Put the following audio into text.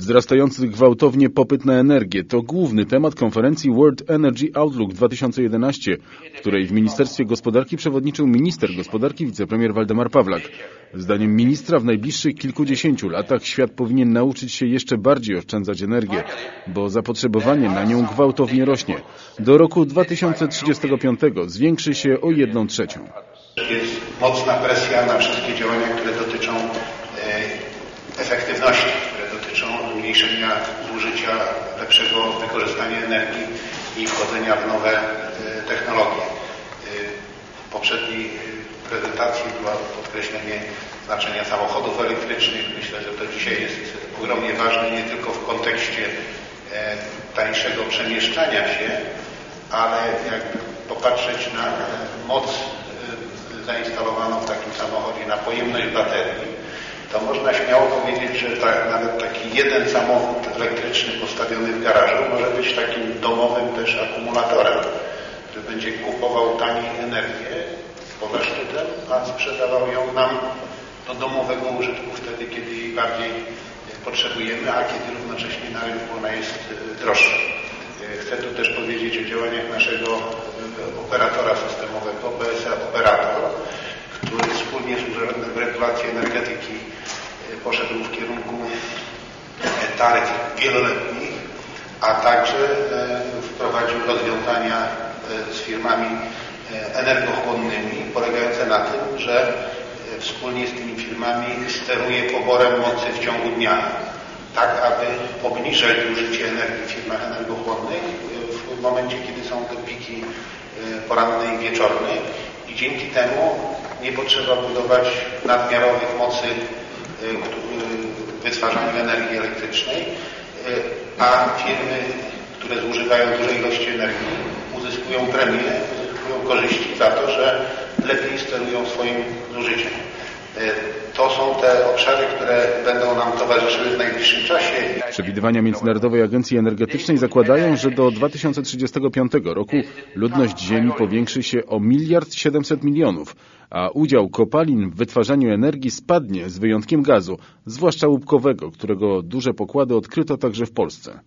Wzrastający gwałtownie popyt na energię to główny temat konferencji World Energy Outlook 2011, której w Ministerstwie Gospodarki przewodniczył minister gospodarki wicepremier Waldemar Pawlak. Zdaniem ministra w najbliższych kilkudziesięciu latach świat powinien nauczyć się jeszcze bardziej oszczędzać energię, bo zapotrzebowanie na nią gwałtownie rośnie. Do roku 2035 zwiększy się o jedną trzecią. Jest mocna presja na wszystkie działania, które dotyczą e, efektywności, zmniejszenia zużycia, lepszego wykorzystania energii i wchodzenia w nowe e, technologie. E, w poprzedniej prezentacji było podkreślenie znaczenia samochodów elektrycznych. Myślę, że to dzisiaj jest ogromnie ważne nie tylko w kontekście tańszego przemieszczania się, ale jakby popatrzeć na moc zainstalowaną w takim samochodzie na pojemność baterii, to można śmiało że tak, nawet taki jeden samochód elektryczny postawiony w garażu może być takim domowym też akumulatorem, który będzie kupował taniej energię poza szczytem, a sprzedawał ją nam do domowego użytku wtedy, kiedy jej bardziej potrzebujemy, a kiedy równocześnie na rynku ona jest droższa. Chcę tu też powiedzieć o działaniach naszego operatora systemowego, BSA Operator, który wspólnie z Urzędem Regulacji Energetyki poszedł w kierunku taryf wieloletnich, a także wprowadził rozwiązania z firmami energochłonnymi polegające na tym, że wspólnie z tymi firmami steruje poborem mocy w ciągu dnia, tak aby obniżać zużycie energii w firmach energochłonnych w momencie, kiedy są te piki poranne i wieczorne. I dzięki temu nie potrzeba budować nadmiarowych mocy wytwarzania energii elektrycznej, a firmy, które zużywają duże ilości energii uzyskują premię, uzyskują korzyści za to, że lepiej sterują swoim zużyciem. To są te obszary, które będą nam towarzyszyły w najbliższym czasie. Przewidywania Międzynarodowej Agencji Energetycznej zakładają, że do 2035 roku ludność Ziemi powiększy się o miliard 700 milionów, a udział kopalin w wytwarzaniu energii spadnie z wyjątkiem gazu, zwłaszcza łupkowego, którego duże pokłady odkryto także w Polsce.